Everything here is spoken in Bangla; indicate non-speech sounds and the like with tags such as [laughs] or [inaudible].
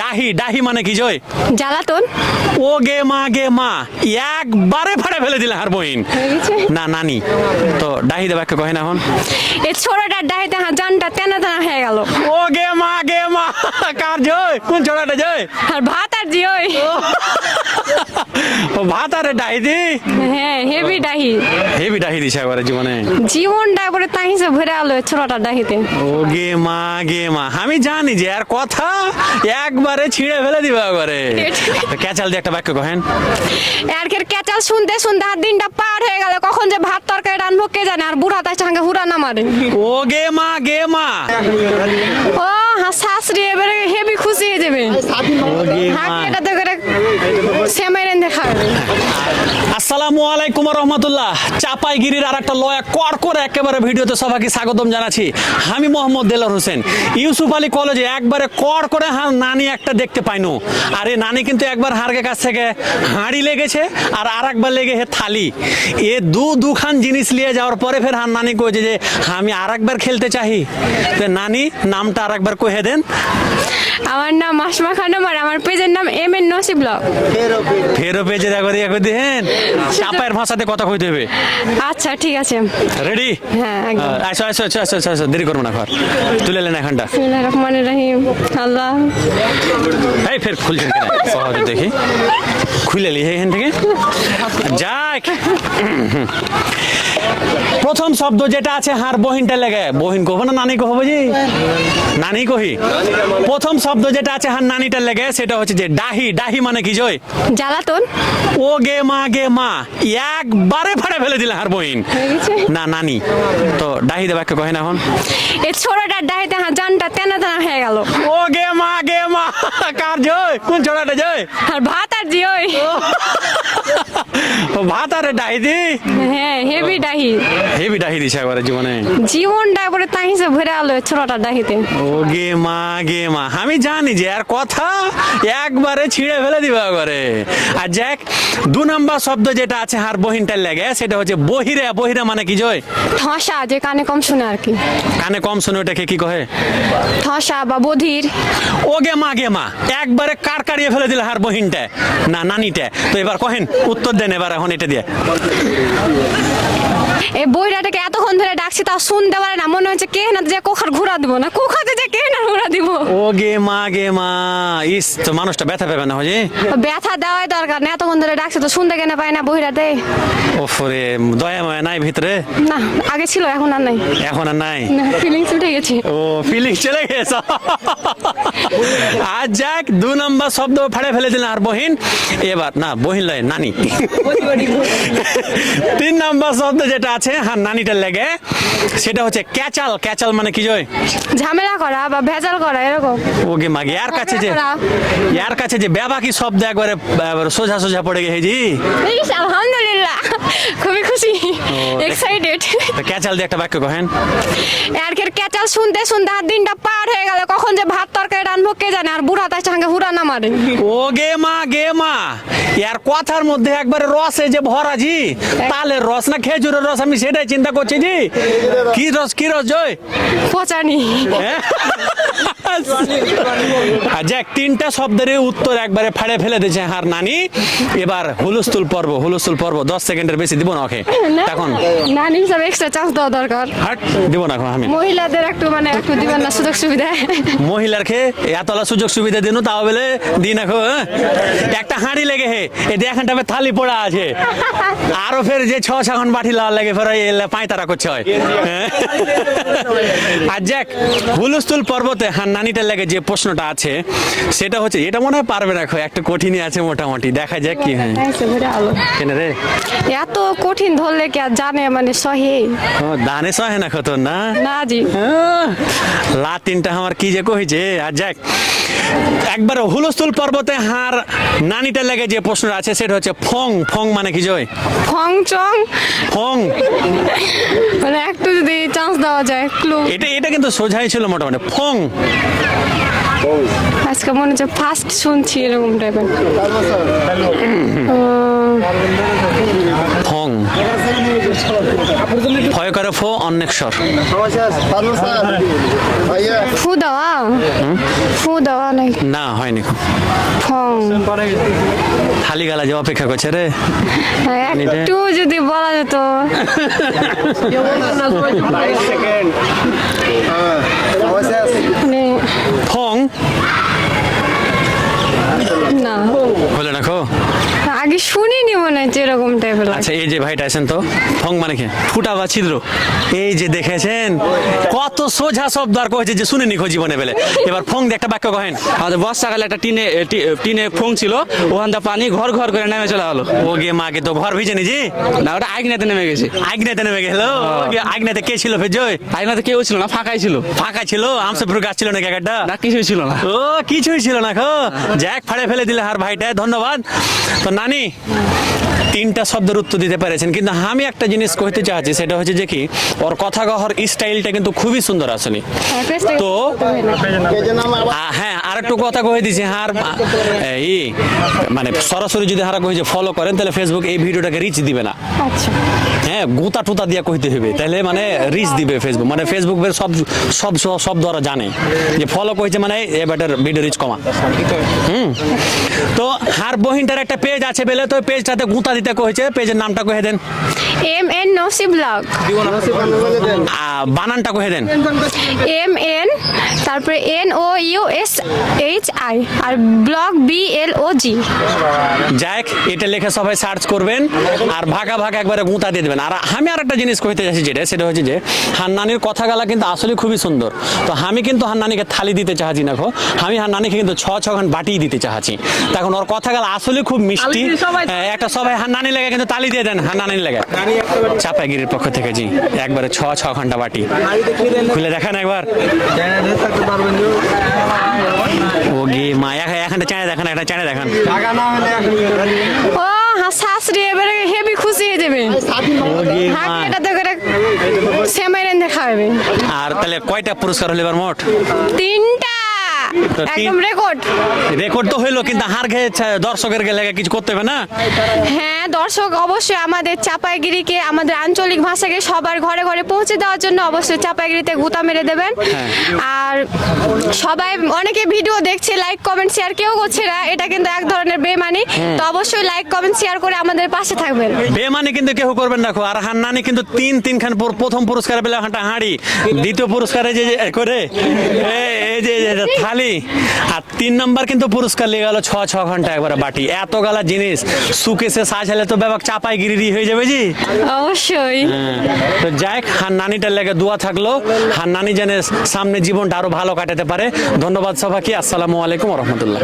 ডাহি ডাহি মানে কি জয়? জ্বালাতন। ও গে মা গে মা। একবারে ফাড়ে ফেলে দিলে হার বহিন না নানি। তো ডাহি দেবা একটা কহে না এখন। এ ছোড়াটার ডাহিতে হ্যাঁ জানটা তেনা তেনা হয়ে গেল। ও গে মা গে মা। কার জয়? কোন ছোড়াটা জয়? আর ভাত আর জি ওই। ও। ভাত আরে ডাহি দি? হ্যাঁ হেভি ডাহি হেবি ডাহি দিছে একবারে জীবনে। জীবনটা একবারে তাই হিসেবে ভরে আলো ছোড়াটার ডাহিতে ও গে মা গে মা। আমি জানি যে আর কথা একবারে ছিঁড়ে ফেলে দিবে একবারে ক্যাচাল দিয়ে একটা বাক্য কহেন এরকের ক্যাচাল শুনতে শুনতে আর দিনটা পার হয়ে গেল কখন যে ভাত তরকারি রান্ধবো কে জানে আর বুড়া তাই সঙ্গে হুরা না মারে। ও গে মা গে মা। ও হ্যাঁ শাশুড়ি এবারে হেবি খুশি হয়ে যাবে। ও গে মা। আসসালামু আলাইকুম রহমতুল্লাহ চাপাইগিরির আর একটা লয়া কর করে একেবারে ভিডিওতে সবাইকে স্বাগতম জানাচ্ছি। আমি মোহাম্মদ দেলার হোসেন। ইউসুফ আলী কলেজে একবারে কর করে হার নানি একটা দেখতে পাইনু। আর এই নানি কিন্তু একবার হারকে কাছ থেকে হাঁড়ি লেগেছে আর আর একবার লেগে হে থালি। এ দু দুখান জিনিস নিয়ে যাওয়ার পরে ফের হার নানি কয়েছে যে আমি আর একবার খেলতে চাই তো নানি নামটা আর একবার কহে দেন। আমার নাম মাসমা খানম আর আমার পেজের নাম এম এন নসিব ব্লগ। ফেরও পেয়েছে দেখো দেখো দেখেন চাপায়ের ভাষাতে কথা কইতে হবে। আচ্ছা ঠিক আছে। রেডি হ্যাঁ, আসো আসো আসো, আসো দেরি করব না ঘর। তুলে নেন এখানটা। রহমান রহিম। আল্লাহ। এই ফের খুলছেন সহজে দেখি। খুলে লি এখান থেকে। যাক। প্রথম শব্দ যেটা আছে হার বহিনটা লেগে। বহিন কহবো না নানি কহবো জি নানি কহি। প্রথম শব্দ যেটা আছে হার নানিটা লেগে সেটা হচ্ছে যে ডাহি। ডাহি মানে কি জয়? জ্বালাতন। ও গে মা গে মা। একবারে ফাড়ে ফেলে দিলে হার বইন না নানি তো ডাহি দেবা কে কহে না এখন? এই ছোড়াটা ডাহিতে হা জানটা তেনা তেনা হয়ে গেল। ও গে মা গে মা কার জয়? কোন ছোড়াটা জয়? আর ভাত আর জি ও। ভাত আরে ডাহি দি? হ্যাঁ হেভি ডাহি। হেবি ডাহি দিছে একবারে জীবনে। জীবনটা একবারে তাই হিসেবে ভরে আলো ছোড়াটার ডাহিতে ও গে মা গে মা। আমি জানি যে আর কথা একবারে ছিঁড়ে ফেলে দিবা একবারে। আর যাক দু নাম্বার শব্দ যেটা আছে হার বহিনটার লেগে সেটা হচ্ছে বহিরে বহিরে মানে কি জয়? ঠসা যে কানে কম শুনে আর কি। কানে কম শুনে ওটাকে কি কহে? ঠসা বা বধির। ও গে মা গে মা একবারে কার কাড়িয়ে ফেলে দিলে হার বহিনটা না নানিটা। তো এবার কহেন উত্তর দেন এবার এখন এটা দিয়ে। এই বইটাকে এতক্ষণ ধরে ডাকছি তাও শুনতে পারে না। মনে হচ্ছে কে না যে কোখার ঘুরা দিব না। কোখাতে যে কে না ঘুরা দিব। ও গে মা গে মা। ইস তো মানুষটা ব্যথা পাবে না হজি? ব্যথা দেওয়াই দরকার না এতক্ষণ ধরে ডাকছি তো শুনতে কেন পায় না বইটাতে ওফরে দয়া ময়া নাই ভিতরে? না আগে ছিল এখন আর নাই। এখন আর নাই? ফিলিংস উঠে গেছে। ও ফিলিং চলে গেছে। আর যাক দু নম্বর শব্দ ফাড়ে ফেলে দিলেন আর বহিন। এবার না বহিন লয় নানি। তিন নম্বর শব্দ যেটা আছে হ্যাঁ নানিটার লেগে। সেটা হচ্ছে ক্যাচাল ক্যাচাল মানে কি জয়? ঝামেলা করা বা ভেজাল করা এরকম। ওকে মাগে ইয়ার কাছে যে ইয়ার কাছে যে ব্যাবাকি শব্দ একবারে একবারে সোজা সোজা পড়ে গেছে জি। আলহামদুলিল্লাহ। খুবই খুশি। এক্সাইটেড ক্যাচাল দিয়ে একটা বাক্য কহেন এরকের ক্যাচাল শুনতে শুনতে আর দিনটা পার হয়ে গেল। কখন যে ভাত তরকারি রানবো কে জানে আর বুড়া তার সঙ্গে হুরা না মারে। ও গে মা গে মা। ইয়ার কথার মধ্যে একবারে রসে যে ভরা জি তালের রস না খেজুরের রস আমি সেটাই চিন্তা করছি জি কি রস কি রস জয়? পচানি? আর যাক তিনটা শব্দের উত্তর একবারে ফাড়ে ফেলে দিয়েছে হার নানি। এবার হুলস্থুল পর্ব হুলস্থুল পর্ব দশ সেকেন্ডের বেশি দিব না ওকে এখন নানি হিসাবে এক্সট্রা চান্স দেওয়া দরকার হাট দিব না এখন আমি মহিলাদের একটু মানে একটু দিবেন না সুযোগ সুবিধা মহিলার খেয়ে এতলা সুযোগ সুবিধা দিন তাও বলে দিন এখন একটা হাঁড়ি লেগে হে এটি এখানটা ফের থালি পড়া আছে আরও ফের যে ছ সাখন বাটি লাল লাগে ফের এলে পাঁয়তারা করছে হয় আর যাক হুলস্থুল পর্বতে হ্যাঁ নানিটার লাগে যে প্রশ্নটা আছে সেটা হচ্ছে এটা মনে হয় পারবে না খো, একটু কঠিনই আছে মোটামুটি দেখা যাক কি হয় রে এত কঠিন ধরলে কি আর জানে মানে সহে? দানে সহে না খতর না? না জি। লাতিনটা আমার কি যে কইছে আর যাক একবার হুলস্থুল পর্বতে হার নানিটা লেগে যে প্রশ্নটা আছে সেটা হচ্ছে ফং ফং মানে কি জয়? ফং চং? ফং। মানে একটু যদি চান্স দেওয়া যায় ক্লু এটা এটা কিন্তু সোজাই ছিল মোটামুটি ফং। আজকে মনে হচ্ছে ফার্স্ট শুনছি এরকম টাইপের ফং। ভয় করে ফো অন্বেষর ফু দেওয়া? ফু দেওয়া নাই। না হয়নি ফং। খালি গালা যে অপেক্ষা করছে রে। একটু যদি বলা যেত। [laughs] [laughs] মানে ফং না। বলে রাখো আগে শুনিনি মনে হচ্ছে এরকম টাইপের আচ্ছা এই যে ভাইটা আছেন তো ফং মানে কি? ফুটা বা ছিদ্র? এই যে দেখেছেন? কত সোজা শব্দ আর কয়েছে যে জীবনে বেলে এবার ফং দিয়ে একটা বাক্য কহেন। আমাদের বর্ষাকালে একটা টিনে টি- টিনে ফোং ছিল ওখান থেকে পানি ঘর ঘর করে নেমে চলে গেলো। ও গে মাকে তো ঘর ভিজে নিজি না ওটা আগনাতে নেমে গেছে। আগনাতে নেমে গেল? আগনাতে কে ছিল ফেজয় আগনাতে কেউ ছিল না ফাঁকাই ছিল। ফাঁকা ছিল? আমসে গাছ ছিল না একটা না কিছুই ছিল না। ও কিছুই ছিল না খো। জ্যাক ফাড়ে ফেলে দিলে হার ভাইটা ধন্যবাদ। তো নানি তিনটা শব্দের উত্তর দিতে পেরেছেন। কিন্তু আমি একটা জিনিস কইতে চাচ্ছি সেটা হচ্ছে যে কি ওর কথা কহর স্টাইলটা কিন্তু খুবই সুন্দর আসলে। তো হ্যাঁ আর একটু কথা কয়ে দিছি হার এই মানে সরাসরি যদি হারা কই যে ফলো করেন তাহলে ফেসবুক এই ভিডিওটাকে রিচ দিবে না। আচ্ছা। হ্যাঁ গুতা টুতা দিয়া কইতে হবে তাহলে মানে রিচ দিবে ফেসবুক মানে ফেসবুক সব সব সব- ওরা জানে। যে ফলো কইছে মানে এ বেটার ভিডিও রিচ কমা। হুম? তো হার বহিনটার একটা পেজ আছে বলে তো পেজটাতে গুতা দিতে কইছে পেজের নামটা কহে দেন। এম এন নসি ব্লগ বানানটা কহে দেন। এম এন তারপরে N O U S H I R blog B L O G. যাক এটা লিখে সবাই সার্চ করবেন আর ভাগা ভাগা একবারে গুঁতা দিয়ে দেবেন। আর আমি আর একটা জিনিস কইতে যাচ্ছি যেটা সেটা হচ্ছে যে হান্নানির কথা গালা কিন্তু আসলে খুবই সুন্দর। তো আমি কিন্তু হান্নানিকে থালি দিতে চাচ্ছি না খো আমি হান্নানিকে কিন্তু ছ ছ খান বাটি দিতে চাচ্ছি তখন ওর কথা গালা আসলে খুব মিষ্টি। হ্যাঁ, একটা সবাই হান্নানি লেগে কিন্তু তালি দিয়ে দেন হান্নানি লেগে। চাপাগিরির পক্ষ থেকে জি একবারে ছ ছ ঘণ্টা বাটি। খুলে দেখান একবার। ও গে মা এখানটা চাঁড়ে দেখান একটা চাঁড়ে দেখান। ও হ্যাঁ শাশুড়ি এবারে হেভি খুশি হয়ে যাবে। করে রেন্ধে আর তাহলে কয়টা পুরস্কার হলো এবার মোট? তিনটা। একদম রেকর্ড রেকর্ড তো হইল কিন্তু হার খেয়ে ছা- দর্শকের গেলে কিছু করতে হবে না? হ্যাঁ দর্শক অবশ্যই আমাদের চাপাইগিরিকে আমাদের আঞ্চলিক ভাষাকে সবার ঘরে ঘরে পৌঁছে দেওয়ার জন্য অবশ্যই চাপাইগিরিতে গুতা মেরে দেবেন। হ্যাঁ। আর সবাই অনেকে ভিডিও দেখছে লাইক কমেন্ট শেয়ার কেউ করছে না এটা কিন্তু এক ধরনের বেমানি। তো অবশ্যই লাইক কমেন্ট শেয়ার করে আমাদের পাশে থাকবেন। বেমানি কিন্তু কেউ করবেন না। আর হান্নানি কিন্তু তিন তিনখান পুর- প্রথম পুরস্কার পেলে হাঁটা হাঁড়ি। দ্বিতীয় পুরস্কারে যে করে এই যে যে- থালি আর তিন নাম্বার কিন্তু পুরস্কার লেগে গেল ছ ছ ঘণ্টা একবারে বাটি। এত গালা জিনিস সুকেসে সাজালে তো ব্যাপার চাপাই গিরি হয়ে যাবে জি? অবশ্যই। হ্যাঁ। তো যাই হোক, হান্নানিটার লেগে দোয়া থাকল। হান্নানি যেন সামনে জীবনটা আরও ভালো কাটাতে পারে। ধন্যবাদ সবাইকে। আসসালামু আলাইকুম রহমতুল্লাহ।